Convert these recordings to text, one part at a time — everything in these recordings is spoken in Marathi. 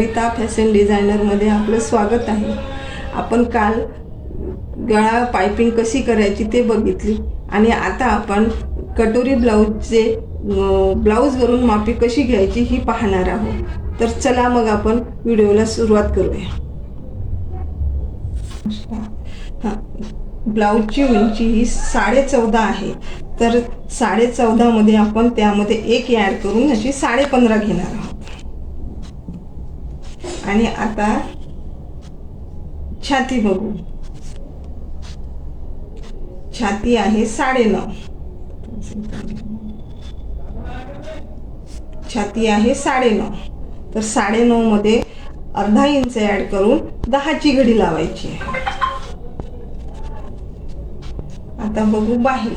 कविता फॅशन डिझायनरमध्ये आपलं स्वागत आहे. आपण काल गळा पायपिंग कशी करायची ते बघितली. आणि आता आपण कटोरी ब्लाऊजचे ब्लाऊजवरून मापी कशी घ्यायची ही पाहणार आहोत. तर चला मग आपण व्हिडिओला सुरुवात करूया. हां ब्लाऊजची उंची ही साडे चौदा आहे. तर साडे चौदामध्ये आपण त्यामध्ये एक ॲड करून अशी साडे पंधरा घेणार आहोत. आणि आता छाती बघू. छाती आहे साडे नऊ छाती आहे साडे नऊ तर साडे नऊ मध्ये अर्धा इंच ऍड करून दहाची घडी लावायची आहे. आता बघू बाही.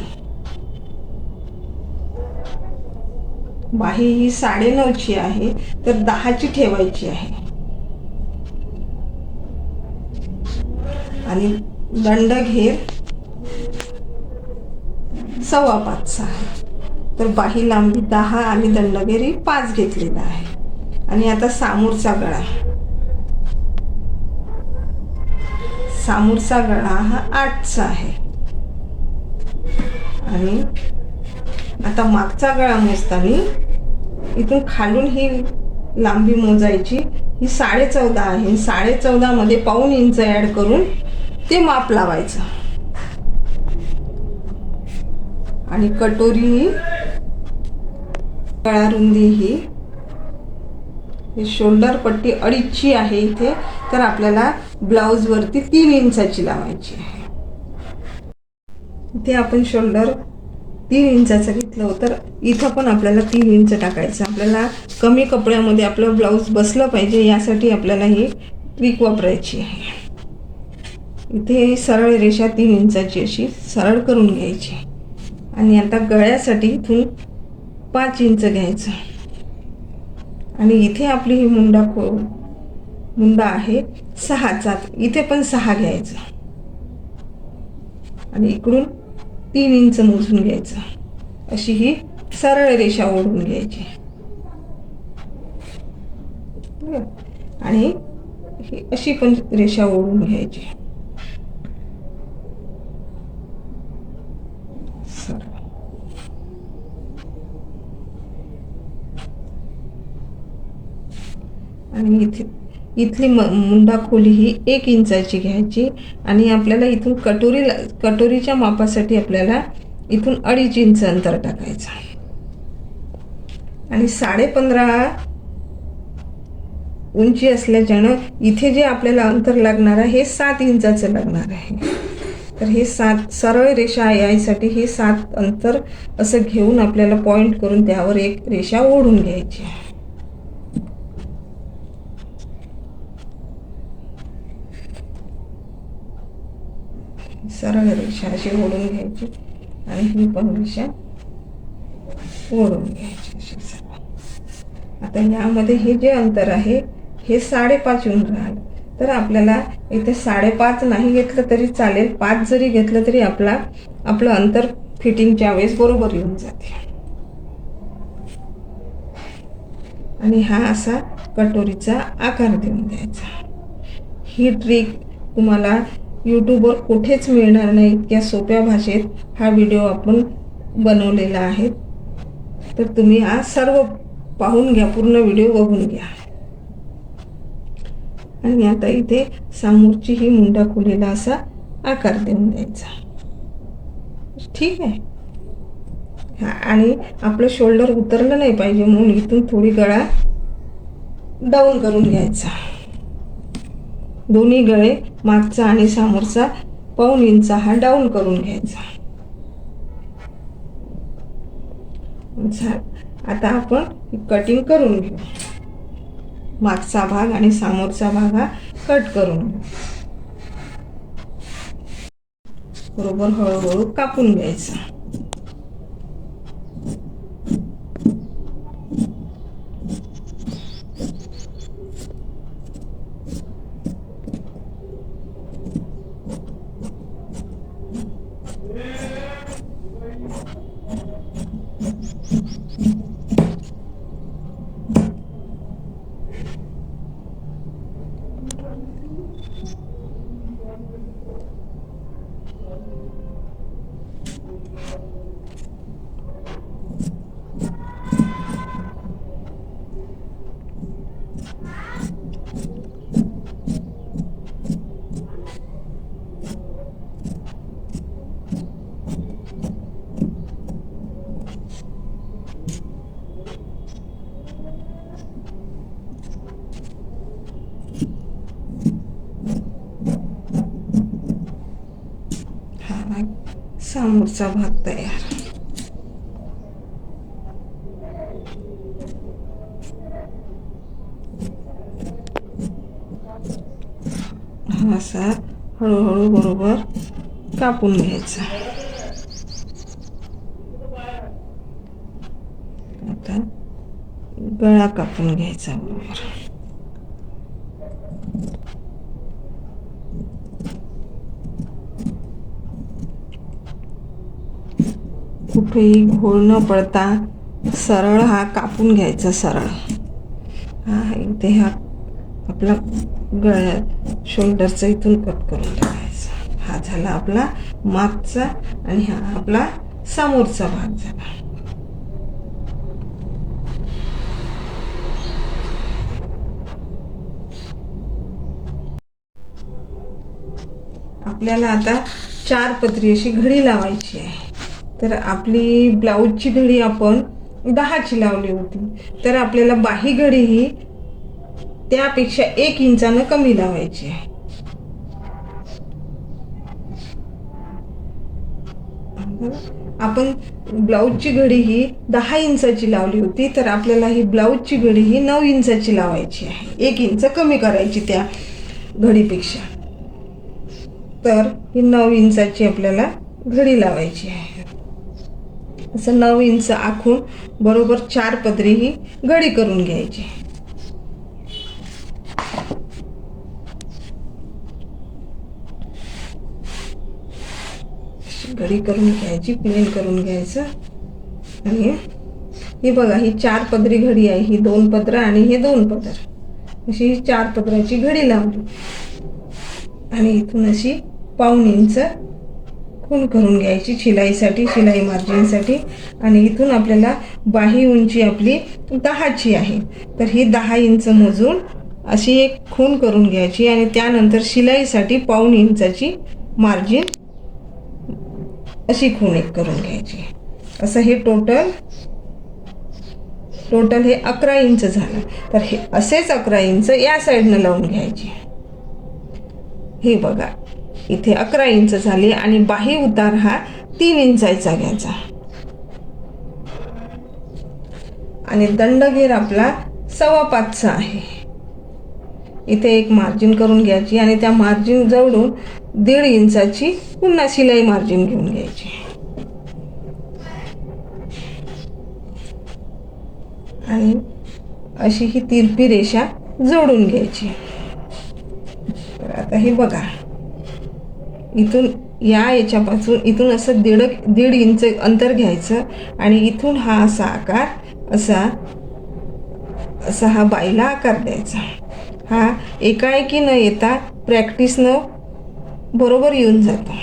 बाही ही साडे नऊची आहे तर दहाची ठेवायची आहे. आणि दंड घेर सव्वा पाचचा आहे तर बाही लांबी दहा आणि दंडगेरी पाच घेतलेला आहे. आणि आता सामोरचा गळा. सामोरचा गळा हा आठचा आहे. आणि आता मागचा गळा मोजताना इथून खालून ही लांबी मोजायची. ही साडे चौदा आहे. साडे चौदामध्ये पाऊन इंच ऍड करून ते माप लावायचं. आणि कटोरी ही गळा रुंदी ही शोल्डर पट्टी अडीचची आहे इथे तर आपल्याला ब्लाऊज वरती तीन इंचाची लावायची आहे. इथे आपण शोल्डर तीन इंचाचं घेतलं तर इथं पण आपल्याला तीन इंच टाकायचं. आपल्याला कमी कपड्यामध्ये आपलं ब्लाऊज बसलं पाहिजे यासाठी आपल्याला ही ट्रिक वापरायची आहे. इथे सरळ रेषा तीन इंचाची अशी सरळ करून घ्यायची. आणि आता गळ्यासाठी इथून पाच इंच घ्यायचं. आणि इथे आपली ही मुंडा खो मुंडा आहे सहाचा इथे पण सहा घ्यायचं. आणि इकडून तीन इंच मोजून घ्यायचं. अशी ही सरळ रेषा ओढून घ्यायची. आणि ही अशी पण रेषा ओढून घ्यायची सरळ आणि इथे इथली म मुंडा खोली ही एक इंचाची घ्यायची आणि आपल्याला इथून कटोरी कटोरीच्या मापासाठी आपल्याला इथून अडीच इंच अंतर टाकायचं आणि साडे पंधरा उंची असल्याच्यानं इथे जे आपल्याला अंतर लागणार आहे हे सात इंचाचं लागणार आहे. तर हे सात सरळ रेषा यायसाठी हे सात अंतर असं घेऊन आपल्याला पॉईंट करून त्यावर एक रेषा ओढून घ्यायची आहे. सरळ रेषा अशी ओढून घ्यायची आणि ही पण रेषा ओढून घ्यायची अशी आता यामध्ये हे जे अंतर आहे हे साडेपाच येऊन राहिलं. तर आपल्याला इथे साडेपाच नाही घेतलं तरी चालेल पाच जरी घेतलं तरी आपला आपलं अंतर फिटिंगच्या वेळेस बरोबर येऊन जाते. आणि हा असा कटोरीचा आकार देऊन द्यायचा. ही ट्रिक तुम्हाला यूट्यूबवर कुठेच मिळणार नाही इतक्या सोप्या भाषेत हा व्हिडिओ आपण बनवलेला आहे. तर तुम्ही हा सर्व पाहून घ्या पूर्ण व्हिडिओ बघून घ्या. आणि आता इथे समोरची ही मुंडा खुलेला असा आकार देऊन द्यायचा. ठीक आहे. हा आणि आपलं शोल्डर उतरलं नाही पाहिजे म्हणून इथून थोडी गळा डाऊन करून घ्यायचा. दोन्ही गळे मागचा आणि समोरचा पाऊन इंचा हा डाऊन करून घ्यायचा. आता आपण कटिंग करून घेऊ. मागचा भाग आणि समोरचा भाग हा कट करून घेऊ. बरोबर हळूहळू कापून घ्यायचा. समोरचा भाग तयार हा असा हळूहळू बरोबर कापून घ्यायचा आता गळा कापून घ्यायचा बरोबर कुठेही घोळ न पडता सरळ हा कापून घ्यायचा सरळ. हा इथे हा आपला गळ्यात शोल्डरचा इथून कट करून टाकायचा. हा झाला आपला मागचा आणि हा आपला समोरचा भाग झाला. आपल्याला आता चार पत्री अशी घडी लावायची आहे. तर आपली ब्लाऊजची घडी आपण दहाची लावली होती. तर आपल्याला बाही घडी ही त्यापेक्षा एक इंचानं कमी लावायची आहे. आपण ब्लाऊजची घडी ही दहा इंचाची लावली होती तर आपल्याला ही ब्लाऊजची घडी ही नऊ इंचाची लावायची आहे. एक इंच कमी करायची त्या घडीपेक्षा. तर ही नऊ इंचाची आपल्याला घडी लावायची आहे. असं नऊ इंच आखून बरोबर चार पदरी ही घडी करून घ्यायची. घडी करून घ्यायची प्लेन करून घ्यायचं. आणि ही बघा ही चार पदरी घडी आहे ही दोन पदर आणि हे दोन पदर. अशी ही चार पदराची घडी लावली. आणि इथून अशी पाऊन इंच खून करून घ्यायची शिलाईसाठी शिलाई मार्जिनसाठी. आणि इथून आपल्याला बाही उंची आपली दहाची आहे. तर ही दहा इंच मोजून अशी एक खून करून घ्यायची आणि त्यानंतर शिलाईसाठी पाऊन इंचाची मार्जिन अशी खूण एक करून घ्यायची. असं हे टोटल टोटल हे अकरा इंच झालं. तर हे असेच अकरा इंच या साईडनं लावून घ्यायची. हे बघा. इथे अकरा इंच झाली आणि बाही उतार हा तीन इंचाचा घ्यायचा. आणि दंडगेर आपला सव्वा पाचचा आहे. इथे एक मार्जिन करून घ्यायची आणि त्या मार्जिन जवळून दीड इंचाची पुन्हा शिलाई मार्जिन घेऊन घ्यायची. आणि अशी ही तिरपी रेषा जोडून घ्यायची. तर आता हे बघा. इथून या याच्यापासून इथून असं दीड दीड इंच अंतर घ्यायचं आणि इथून हा असा आकार असा असा हा बाईला आकार द्यायचा. हा एकाएकी न येता प्रॅक्टिसनं बरोबर येऊन जातो.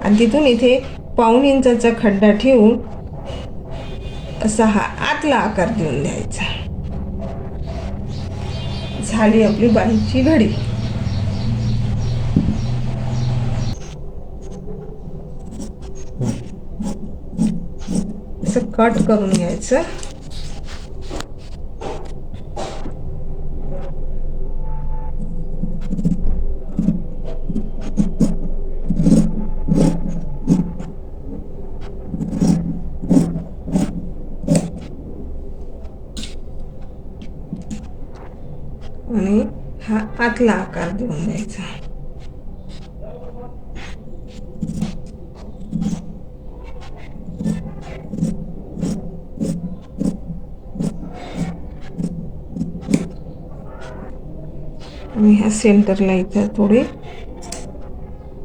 आणि तिथून इथे पाऊण इंचाचा खड्डा ठेवून असा हा आतला आकार देऊन द्यायचा झाली आपली बाईची घडी. असं कट करून घ्यायचं. आणि हा आतला आकार देऊन द्यायचा आणि ह्या सेंटरला इथं थोडे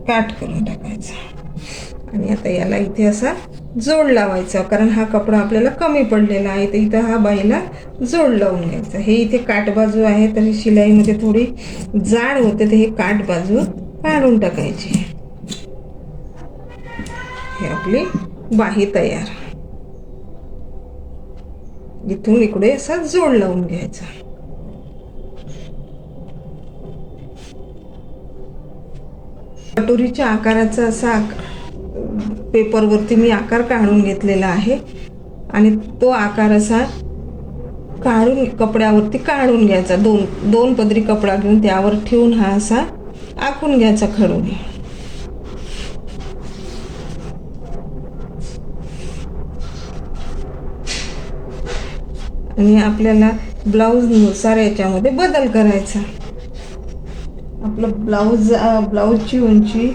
काट करून टाकायचा. आणि आता याला इथे असा जोड लावायचा कारण हा कपडा आपल्याला कमी पडलेला आहे तर इथं हा बाईला जोड लावून घ्यायचा. हे इथे काट बाजू आहे तर ही शिलाईमध्ये थोडी जाड होते तर हे काट बाजू काढून टाकायची. हे आपली बाही तयार. इथून इकडे असा जोड लावून घ्यायचा. कटोरीच्या आकाराचा असा पेपरवरती मी आकार काढून घेतलेला आहे. आणि तो आकार असा काढून कपड्यावरती काढून घ्यायचा. दोन दोन पदरी कपडा घेऊन त्यावर ठेवून हा असा आखून घ्यायचा खडून. आणि आपल्याला ब्लाऊजनुसार याच्यामध्ये बदल करायचा. आपलं ब्लाऊज ब्लाऊजची उंची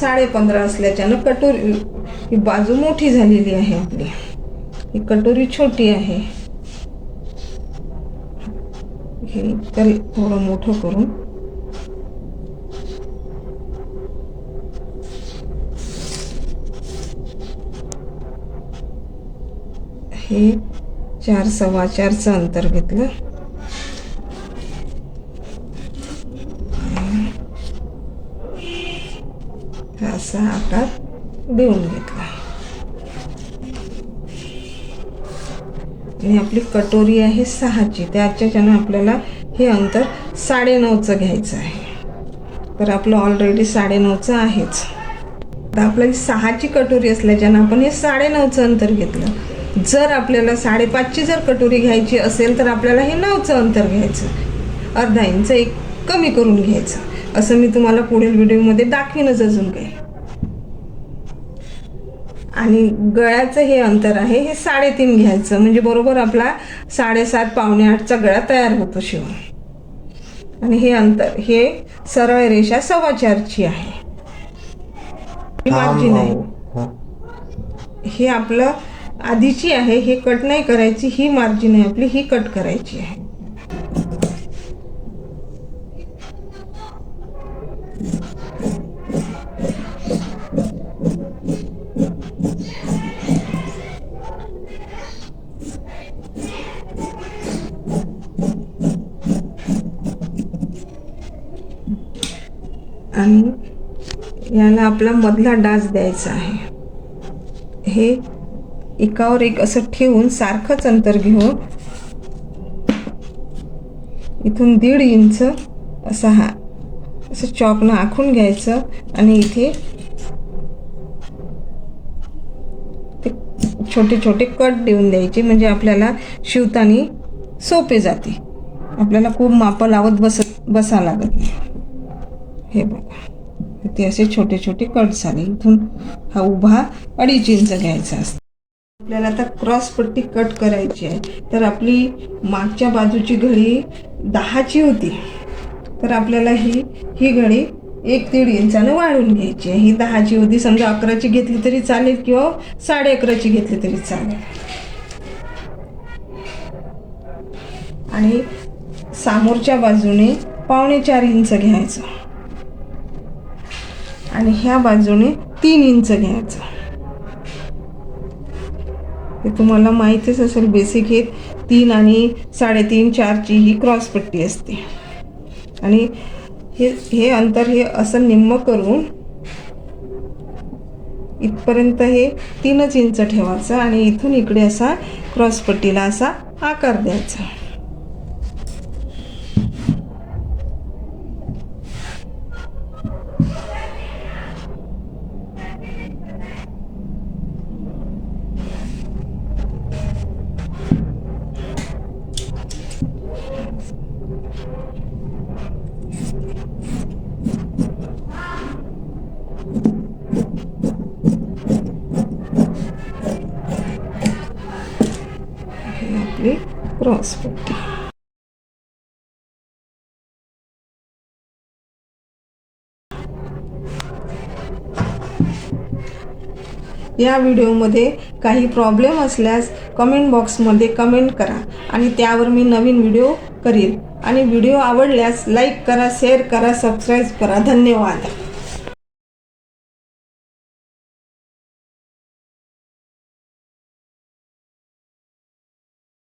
साडे पंधरा असल्याच्यानं कटोरी ही बाजू मोठी झालेली आहे आपली. ही कटोरी छोटी आहे. हे तर थोडं मोठं करून. हे चार सव्वा चारचं अंतर घेतलं. हा असा आकार देऊन घेतला. आणि आपली कटोरी आहे सहाची. त्याच्याच्यानं आपल्याला हे अंतर साडेनऊचं घ्यायचं आहे. तर आपलं ऑलरेडी साडेनऊचं आहेच. तर आपल्याला सहाची कटोरी असल्याच्यानं आपण हे साडेनऊचं अंतर घेतलं. जर आपल्याला साडेपाचची जर कटोरी घ्यायची असेल तर आपल्याला हे नऊचं अंतर घ्यायचं. अर्धा इंच एक कमी करून घ्यायचं. असं मी तुम्हाला पुढील व्हिडिओमध्ये दाखवीनच अजून काही. आणि गळ्याचं हे अंतर आहे हे साडेतीन घ्यायचं. म्हणजे बरोबर आपला साडेसात पावणे आठचा गळा तयार होतो शिवून आणि हे अंतर हे सरळ रेषा सव्वा चारची आहे. ही मार्जिन आहे. हे आपलं आधीची आहे हे कट नाही करायची ही मार्जिन आहे आपली ही कट करायची आहे. आपला मधला डास द्यायचा आहे. हे एकावर एक असं ठेवून सारखंच अंतर घेऊन इथून दीड इंच असा हा असं चॉकनं आखून घ्यायचं आणि इथे ते छोटे छोटे कट देऊन द्यायचे म्हणजे आपल्याला शिवताना सोपे जाते. आपल्याला खूप मापं लावत बसत बसा लागत नाही. हे बघा. ते असे छोटे छोटे कट झाले इथून हा उभा अडीच इंच घ्यायचा असतो. आपल्याला आता क्रॉस पट्टी कट करायची आहे. तर आपली मागच्या बाजूची घडी दहाची होती. तर आपल्याला ही ही घडी एक दीड इंचानं वाढून घ्यायची आहे. ही दहाची होती. समजा अकराची घेतली तरी चालेल किंवा साडे अकराची घेतली तरी चालेल. आणि समोरच्या बाजूने पावणे चार इंच घ्यायचं. आणि ह्या बाजूने तीन इंच घ्यायचं. हे तुम्हाला माहितीच असेल बेसिक हे तीन आणि साडेतीन चारची ही क्रॉस पट्टी असते. आणि हे हे अंतर हे असं निम्म करून इथपर्यंत हे तीनच इंच ठेवायचं आणि इथून इकडे असा क्रॉसपट्टीला असा आकार द्यायचा ही आपली क्रॉस या व्हिडिओमध्ये काही प्रॉब्लेम असल्यास कमेंट बॉक्समध्ये कमेंट करा आणि त्यावर मी नवीन व्हिडिओ करील आणि व्हिडिओ आवडल्यास लाईक करा शेअर करा सबस्क्राईब करा. धन्यवाद.